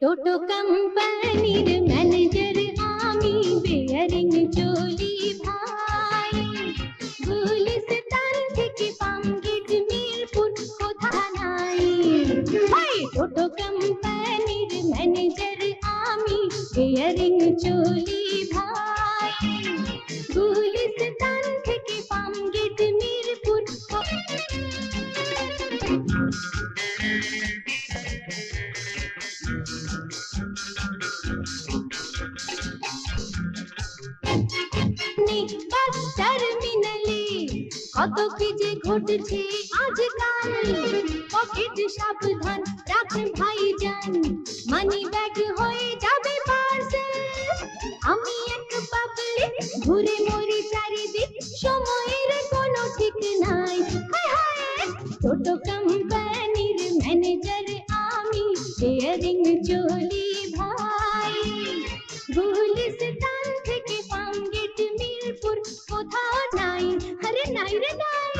টোটো কোম্পানির ম্যানেজার আমি বেয়ারিং চলি ভাই গুলিস্তান থেকে পামগেট মিরপুর কোথা নাই ভাই টোটো কোম্পানির ম্যানেজার আমি বেয়ারিং চলি কত কি যে ঘটছে আজকাল? পকেট সাবধান রাখেন ভাইজান মানি ব্যাগ হয়ে যাবে পার্সেল আমি এক পাবলিক ঘুরে মরি চারিদিক সময়ের আমি শেয়ারিং চলি ভাই গুলিস্তান থেকে পামগেট মিরপুর কোথাও নাই আরে নাই রে নাই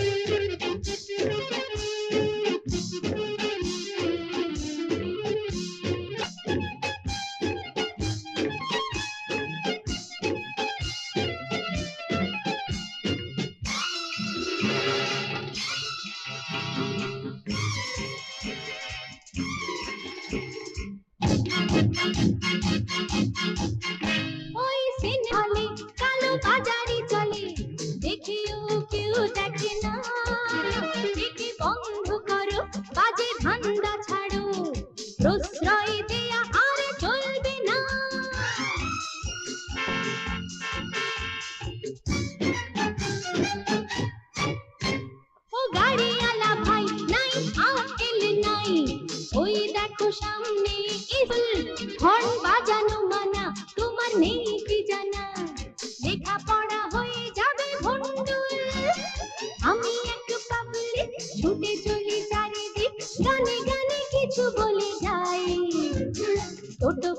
ওই বাজারি চলে, দেখিও কেউ দেখে না। একে বন্ধ করো, বাজে ধান্দা ছাড়ো, প্রশ্রয় দেয়া আর চলবে না। ও গাড়িওয়ালা ভাই, নাই, আঙ্কেল নাই। ওই দেখো সামনে ইসল হর্ন বাজানো মানা, তোমার নেই ছুটে চলি চারিদিক গানে গানে কিছু বলে যাই। টোটো